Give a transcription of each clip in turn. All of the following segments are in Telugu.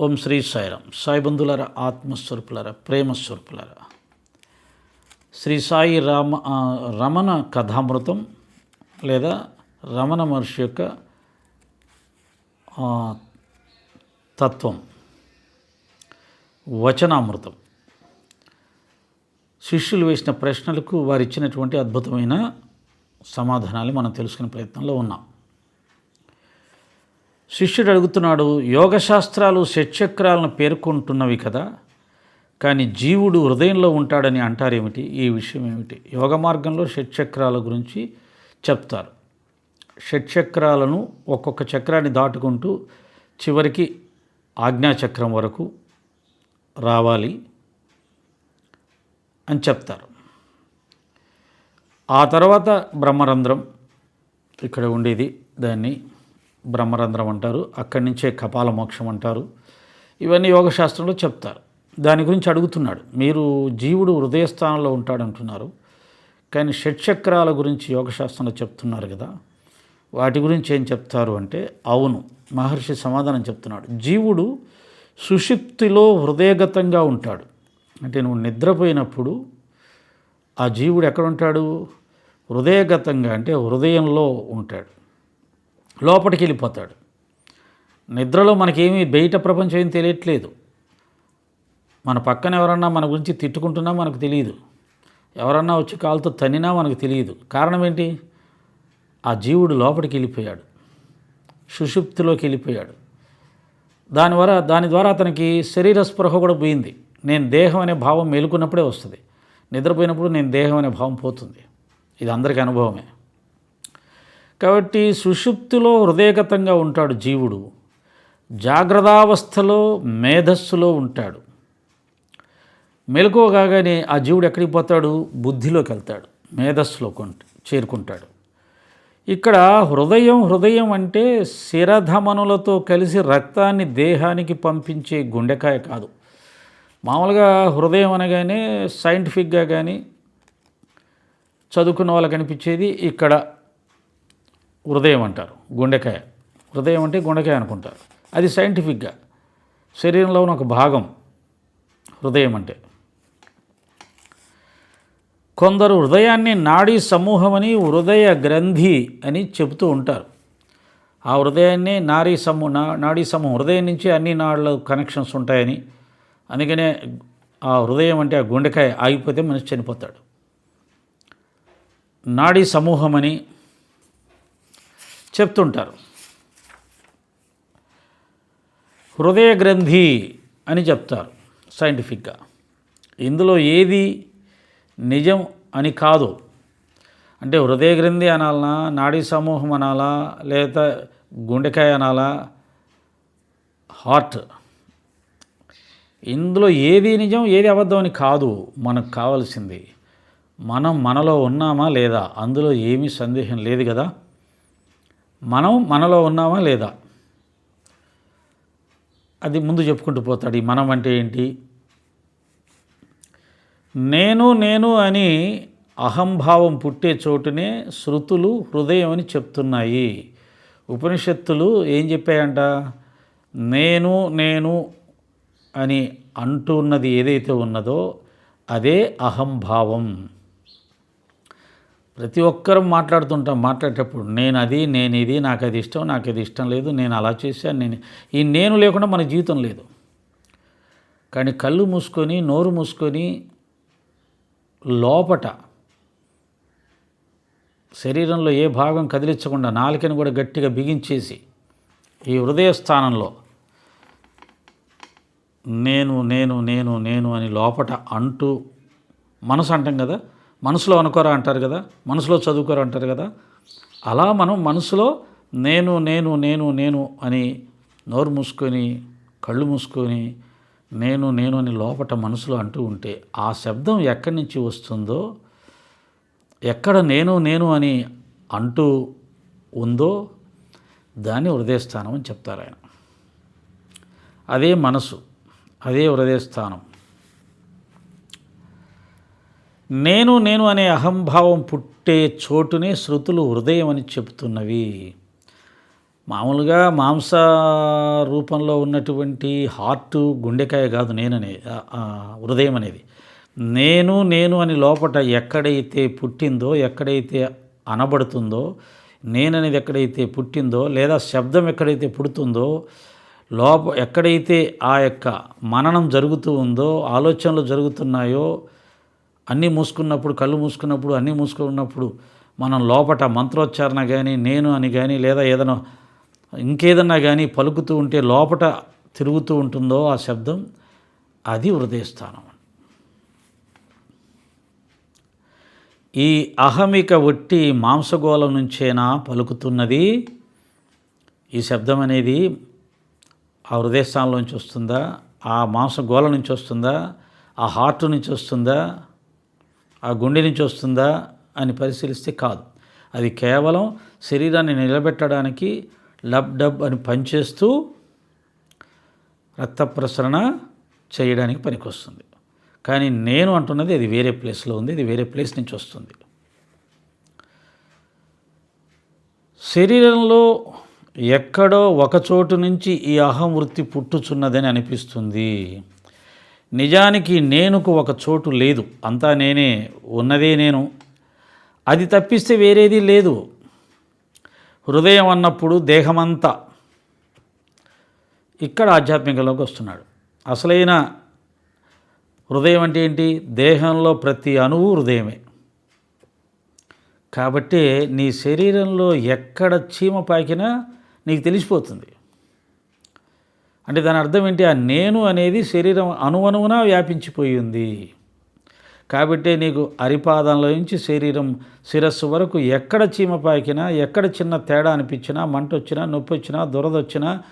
ఓం శ్రీ సాయిరాం సాయి బంధులర ఆత్మస్వరూపులర ప్రేమస్వరూపులర. శ్రీ సాయి రామ రమణ కథామృతం లేదా రమణ మహర్షి యొక్క తత్వం. వచనామృతం. శిష్యులు వేసిన ప్రశ్నలకు వారు ఇచ్చినటువంటి అద్భుతమైన సమాధానాలు మనం తెలుసుకునే ప్రయత్నంలో ఉన్నాం. శిష్యుడు అడుగుతున్నాడు యోగశాస్త్రాలు షట్చక్రాలను పేర్కొంటున్నవి కదా కానీ జీవుడు హృదయంలో ఉంటాడని అంటారేమిటి? ఈ విషయం ఏమిటి? యోగ మార్గంలో షట్చక్రాల గురించి చెప్తారు. షట్చక్రాలను ఒక్కొక్క చక్రాన్ని దాటుకుంటూ చివరికి ఆజ్ఞాచక్రం వరకు రావాలి అని చెప్తారు. ఆ తర్వాత బ్రహ్మరంధ్రం ఇక్కడ ఉండేది దాన్ని బ్రహ్మరంధ్రం అంటారు అక్కడి నుంచే కపాల మోక్షం అంటారు. ఇవన్నీ యోగశాస్త్రంలో చెప్తారు. దాని గురించి అడుగుతున్నాడు. మీరు జీవుడు హృదయస్థానంలో ఉంటాడంటున్నారు. కానీ షట్చక్రాల గురించి యోగశాస్త్రంలో చెప్తున్నారు కదా. వాటి గురించి ఏం చెప్తారు అంటే అవును మహర్షి సమాధానం చెప్తున్నాడు. జీవుడు సుషిప్తిలో హృదయగతంగా ఉంటాడు. అంటే నువ్వు నిద్రపోయినప్పుడు ఆ జీవుడు ఎక్కడ ఉంటాడు? హృదయగతంగా అంటే హృదయంలో ఉంటాడు. లోపలికి వెళ్ళిపోతాడు నిద్రలో మనకేమీ బయట ప్రపంచం ఏం తెలియట్లేదు. మన పక్కన ఎవరన్నా మన గురించి తిట్టుకుంటున్నా మనకు తెలియదు. ఎవరన్నా వచ్చి కాలుతో తన్నినా మనకు తెలియదు. కారణం ఏంటి? ఆ జీవుడు లోపలికి వెళ్ళిపోయాడు సుషుప్తిలోకి వెళ్ళిపోయాడు దాని ద్వారా దాని ద్వారా అతనికి శరీర స్పృహ కూడా పోయింది. నేను దేహం అనే భావం మేలుకున్నప్పుడే వస్తుంది. నిద్రపోయినప్పుడు నేను దేహం అనే భావం పోతుంది. ఇది అందరికీ అనుభవమే. కాబట్టి సుషుప్తిలో హృదయగతంగా ఉంటాడు జీవుడు. జాగ్రత్తావస్థలో మేధస్సులో ఉంటాడు. మెలకువ కాగానే ఆ జీవుడు ఎక్కడికి పోతాడు? బుద్ధిలోకి వెళ్తాడు. మేధస్సులో చేరుకుంటాడు. ఇక్కడ హృదయం హృదయం అంటే శిరధమనులతో కలిసి రక్తాన్ని దేహానికి పంపించే గుండెకాయ కాదు. మామూలుగా హృదయం అనగానే సైంటిఫిక్గా కానీ చదువుకున్న వాళ్ళకి అనిపించేది ఇక్కడ హృదయం అంటారు గుండెకాయ. హృదయం అంటే గుండెకాయ అనుకుంటారు. అది సైంటిఫిక్గా శరీరంలో ఉన్న ఒక భాగం హృదయం అంటే. కొందరు హృదయాన్ని నాడీ సమూహమని హృదయ గ్రంథి అని చెబుతూ ఉంటారు. ఆ హృదయాన్ని నాడీ సమూ నా నాడీ సమూహం హృదయం నుంచి అన్ని నాళ్ళ కనెక్షన్స్ ఉంటాయని. అందుకనే ఆ హృదయం అంటే ఆ గుండెకాయ ఆగిపోతే మనిషి చనిపోతాడు. నాడీ సమూహమని చెప్తుంటారు. హృదయ గ్రంథి అని చెప్తారు సైంటిఫిక్గా. ఇందులో ఏది నిజం అని కాదు. అంటే హృదయ గ్రంథి అనాలనా నాడీ సమూహం అనాలా లేదా గుండెకాయ అనాలా? హార్ట్. ఇందులో ఏది నిజం ఏది అబద్ధం అని కాదు. మనకు కావాల్సింది మనం మనలో ఉన్నామా లేదా? అందులో ఏమీ సందేహం లేదు కదా? మనం మనలో ఉన్నామా లేదా? అది ముందు చెప్పుకుంటూ పోతాడు ఈ మనం అంటే ఏంటి? నేను నేను అని అహంభావం పుట్టే చోటునే శృతులు హృదయం అని చెప్తున్నాయి. ఉపనిషత్తులు ఏం చెప్పాయంట? నేను నేను అని అంటున్నది ఏదైతే ఉన్నదో అదే అహంభావం. ప్రతి ఒక్కరం మాట్లాడుతుంటాం. మాట్లాడేటప్పుడు నేను అది నేను ఇది నాకు అది ఇష్టం నాకు అది ఇష్టం లేదు నేను అలా చేశాను నేను ఈ నేను లేకుండా మన జీవితం లేదు. కానీ కళ్ళు మూసుకొని నోరు మూసుకొని లోపట శరీరంలో ఏ భాగం కదిలించకుండా నాలుకని కూడా గట్టిగా బిగించేసి ఈ హృదయ స్థానంలో నేను నేను నేను నేను అని లోపట అంటూ మనసు అంటాం కదా? మనసులో అనుకోరా అంటారు కదా మనసులో చదువుకోరా అంటారు కదా అలా మనం మనసులో నేను నేను నేను నేను అని నోరు మూసుకొని కళ్ళు మూసుకొని నేను నేను అని లోపట మనసులో అంటూ ఉంటే ఆ శబ్దం ఎక్కడి నుంచి వస్తుందో ఎక్కడ నేను నేను అని అంటూ ఉందో దాన్ని హృదయస్థానం అని చెప్తారు ఆయన. అదే మనసు అదే హృదయస్థానం. నేను నేను అనే అహంభావం పుట్టే చోటునే శృతులు హృదయం అని చెప్తున్నవి మామూలుగా మాంస రూపంలో ఉన్నటువంటి హార్ట్ గుండెకాయ కాదు నేననే హృదయం అనేది. నేను నేను అని లోపట ఎక్కడైతే పుట్టిందో ఎక్కడైతే అనబడుతుందో నేననేది ఎక్కడైతే పుట్టిందో లేదా శబ్దం ఎక్కడైతే పుడుతుందో లోప ఎక్కడైతే ఆ యొక్క మననం జరుగుతూ ఉందో ఆలోచనలు జరుగుతున్నాయో అన్నీ మూసుకున్నప్పుడు కళ్ళు మూసుకున్నప్పుడు అన్నీ మూసుకున్నప్పుడు మనం లోపట మంత్రోచ్చారణ కానీ నేను అని కానీ లేదా ఏదైనా ఇంకేదన్నా కానీ పలుకుతూ ఉంటే లోపట తిరుగుతూ ఉంటుందో ఆ శబ్దం అది హృదయస్థానం. ఈ అహమిక ఒట్టి మాంసగోళం నుంచేనా పలుకుతున్నది? ఈ శబ్దం అనేది ఆ హృదయస్థానంలోంచి వస్తుందా? ఆ మాంసగోళ నుంచి వస్తుందా? ఆ హార్ట్ నుంచి వస్తుందా? ఆ గుండె నుంచి వస్తుందా అని పరిశీలిస్తే కాదు. అది కేవలం శరీరాన్ని నిలబెట్టడానికి లబ్ డబ్ అని పనిచేస్తూ రక్త ప్రసరణ చేయడానికి పనికొస్తుంది. కానీ నేను అంటున్నది అది వేరే ప్లేస్లో ఉంది ఇది వేరే ప్లేస్ నుంచి వస్తుంది. శరీరంలో ఎక్కడో ఒక చోటు నుంచి ఈ అహం వృత్తి పుట్టుచున్నదని అనిపిస్తుంది. నిజానికి నేనుకు ఒక చోటు లేదు. అంతా నేనే ఉన్నదే నేను. అది తప్పిస్తే వేరేది లేదు. హృదయం అన్నప్పుడు దేహమంతా ఇక్కడ ఆధ్యాత్మికలోకి వస్తున్నాడు. అసలైన హృదయం అంటే ఏంటి? దేహంలో ప్రతి అణువు హృదయమే. కాబట్టి నీ శరీరంలో ఎక్కడ చీమ పాకినా నీకు తెలిసిపోతుంది. అంటే దాని అర్థం ఏంటి? ఆ నేను అనేది శరీరం అణువణువున వ్యాపించిపోయి ఉంది. కాబట్టి నీకు అరిపాదంలో నుంచి శరీరం శిరస్సు వరకు ఎక్కడ చీమ పాకినా ఎక్కడ చిన్న తేడా అనిపించినా మంట వచ్చినా నొప్పి వచ్చినా దురద వచ్చినా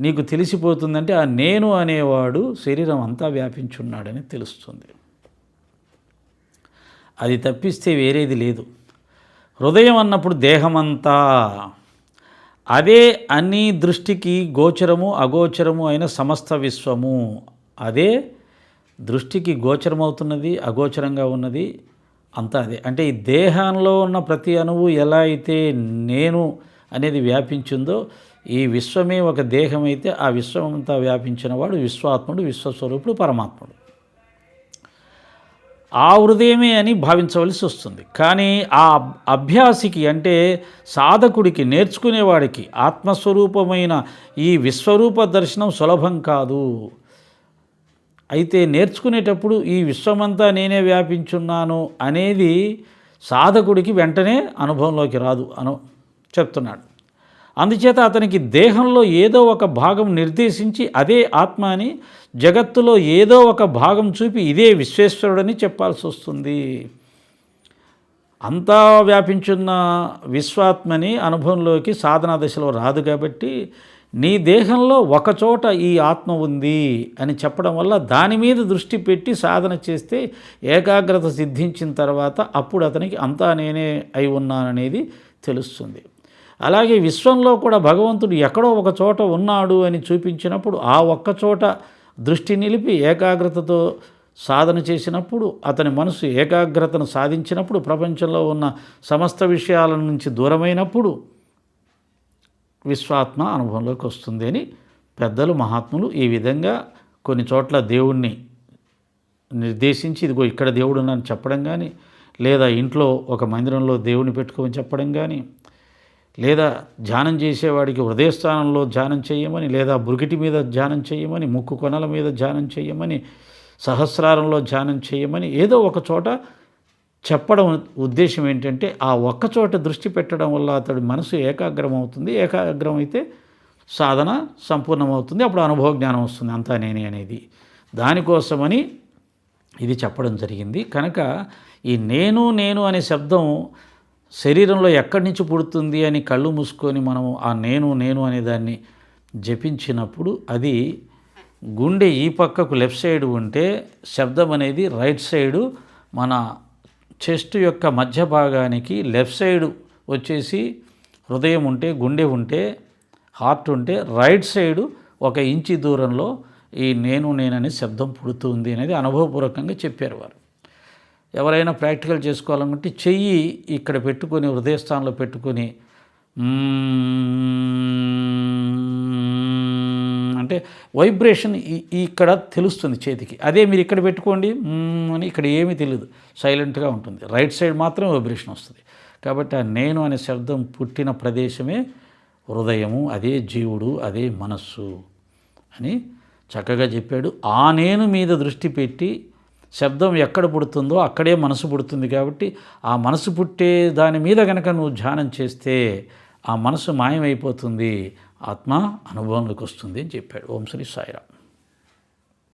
నీకు తెలిసిపోతుందంటే ఆ నేను అనేవాడు శరీరం అంతా వ్యాపించున్నాడని తెలుస్తుంది. అది తప్పిస్తే వేరేది లేదు. హృదయం అన్నప్పుడు దేహమంతా అదే అన్ని దృష్టికి గోచరము అగోచరము అయిన సమస్త విశ్వము. అదే దృష్టికి గోచరమవుతున్నది అగోచరంగా ఉన్నది అంతా అదే. అంటే ఈ దేహంలో ఉన్న ప్రతి అణువు ఎలా అయితే నేను అనేది వ్యాపించిందో ఈ విశ్వమే ఒక దేహం అయితే ఆ విశ్వమంతా వ్యాపించినవాడు వ్యాపించిన వాడు విశ్వాత్ముడు విశ్వస్వరూపుడు పరమాత్ముడు. ఆ హృదయమే అని భావించవలసి వస్తుంది. కానీ ఆ అభ్యాసికి అంటే సాధకుడికి నేర్చుకునేవాడికి ఆత్మస్వరూపమైన ఈ విశ్వరూప దర్శనం సులభం కాదు. అయితే నేర్చుకునేటప్పుడు ఈ విశ్వమంతా నేనే వ్యాపించున్నాను అనేది సాధకుడికి వెంటనే అనుభవంలోకి రాదు అను చెప్తున్నాడు. అందుచేత అతనికి దేహంలో ఏదో ఒక భాగం నిర్దేశించి అదే ఆత్మ అని జగత్తులో ఏదో ఒక భాగం చూపి ఇదే విశ్వేశ్వరుడని చెప్పాల్సి వస్తుంది. అంతా వ్యాపించున్న విశ్వాత్మని అనుభవంలోకి సాధనా దశలో రాదు కాబట్టి నీ దేహంలో ఒకచోట ఈ ఆత్మ ఉంది అని చెప్పడం వల్ల దాని మీద దృష్టి పెట్టి సాధన చేస్తే ఏకాగ్రత సిద్ధించిన తర్వాత అప్పుడు అతనికి అంతా నేనే అయి ఉన్నాననేది తెలుస్తుంది. అలాగే విశ్వంలో కూడా భగవంతుడు ఎక్కడో ఒక చోట ఉన్నాడు అని చూపించినప్పుడు ఆ ఒక్క చోట దృష్టి నిలిపి ఏకాగ్రతతో సాధన చేసినప్పుడు అతని మనసు ఏకాగ్రతను సాధించినప్పుడు ప్రపంచంలో ఉన్న సమస్త విషయాల నుంచి దూరమైనప్పుడు విశ్వాత్మ అనుభవంలోకి వస్తుంది అని పెద్దలు మహాత్ములు ఈ విధంగా కొన్ని చోట్ల దేవుణ్ణి నిర్దేశించి ఇదిగో ఇక్కడ దేవుడు అని చెప్పడం కానీ లేదా ఇంట్లో ఒక మందిరంలో దేవుని పెట్టుకోమని చెప్పడం కానీ లేదా ధ్యానం చేసేవాడికి హృదయస్థానంలో ధ్యానం చేయమని లేదా బురికిటి మీద ధ్యానం చేయమని ముక్కు కొనల మీద ధ్యానం చేయమని సహస్రారంలో ధ్యానం చేయమని ఏదో ఒక చోట చెప్పడం ఉద్దేశం ఏంటంటే ఆ ఒక్క చోట దృష్టి పెట్టడం వల్ల అతడి మనసు ఏకాగ్రం అవుతుంది ఏకాగ్రం అయితే సాధన సంపూర్ణమవుతుంది. అప్పుడు అనుభవ జ్ఞానం వస్తుంది. అంతా నేనే అనేది. దానికోసమని ఇది చెప్పడం జరిగింది. కనుక ఈ నేను నేను అనే శబ్దం శరీరంలో ఎక్కడి నుంచి పుడుతుంది అని కళ్ళు మూసుకొని మనం ఆ నేను నేను అనే దాన్ని జపించినప్పుడు అది గుండె ఈ పక్కకు లెఫ్ట్ సైడ్ ఉంటే శబ్దం అనేది రైట్ సైడు మన చెస్ట్ యొక్క మధ్య భాగానికి లెఫ్ట్ సైడ్ వచ్చేసి హృదయం ఉంటే గుండె ఉంటే హార్ట్ ఉంటే రైట్ సైడు ఒక ఇంచి దూరంలో ఈ నేను నేననే శబ్దం పుడుతుంది అనేది అనుభవపూర్వకంగా చెప్పారు వారు. ఎవరైనా ప్రాక్టికల్ చేసుకోవాలనుకుంటే చెయ్యి ఇక్కడ పెట్టుకొని హృదయస్థానంలో పెట్టుకొని అంటే వైబ్రేషన్ ఈ- ఇక్కడ తెలుస్తుంది చేతికి. అదే మీరు ఇక్కడ పెట్టుకోండి అని ఇక్కడ ఏమీ తెలియదు సైలెంట్గా ఉంటుంది. రైట్ సైడ్ మాత్రం వైబ్రేషన్ వస్తుంది. కాబట్టి ఆ నేను అనే శబ్దం పుట్టిన ప్రదేశమే హృదయము అదే జీవుడు అదే మనస్సు అని చక్కగా చెప్పాడు. ఆ నేను మీద దృష్టి పెట్టి శబ్దం ఎక్కడ పుడుతుందో అక్కడే మనసు పుడుతుంది కాబట్టి ఆ మనసు పుట్టే దాని మీద కనుక నువ్వు ధ్యానం చేస్తే ఆ మనసు మాయమైపోతుంది. ఆత్మ అనుభవంలోకి వస్తుంది అని చెప్పాడు. ఓం శ్రీ సాయిరామ్.